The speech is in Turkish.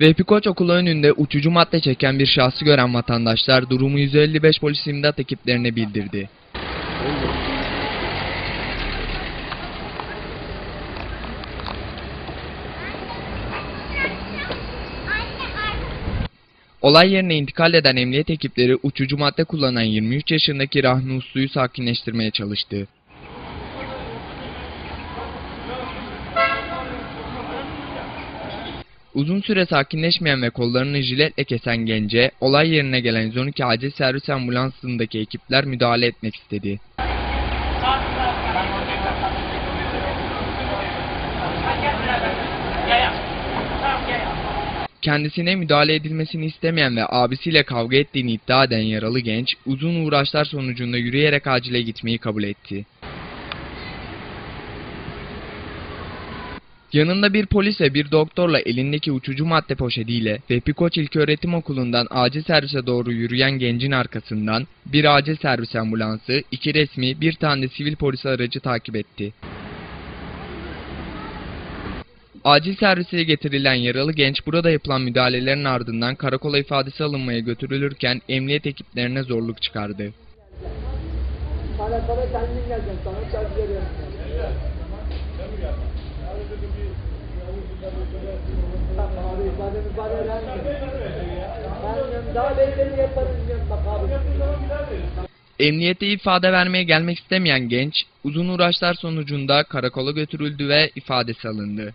Vehbi Koç okulu önünde uçucu madde çeken bir şahsı gören vatandaşlar durumu 155 polis imdat ekiplerine bildirdi. Olay yerine intikal eden emniyet ekipleri uçucu madde kullanan 23 yaşındaki Rahmi Uslu'yu sakinleştirmeye çalıştı. Uzun süre sakinleşmeyen ve kollarını jiletle kesen gence, olay yerine gelen 112 acil servis ambulansındaki ekipler müdahale etmek istedi. Kendisine müdahale edilmesini istemeyen ve abisiyle kavga ettiğini iddia eden yaralı genç, uzun uğraşlar sonucunda yürüyerek acile gitmeyi kabul etti. Yanında bir polis ve bir doktorla elindeki uçucu madde poşetiyle Vehbi Koç İlköğretim Okulu'ndan acil servise doğru yürüyen gencin arkasından bir acil servis ambulansı, iki resmi, bir tane sivil polis aracı takip etti. Acil servise getirilen yaralı genç burada yapılan müdahalelerin ardından karakola ifadesi alınmaya götürülürken emniyet ekiplerine zorluk çıkardı. Sana kendin geleceksin. Sana söz abi. Emniyete ifade vermeye gelmek istemeyen genç uzun uğraşlar sonucunda karakola götürüldü ve ifadesi alındı.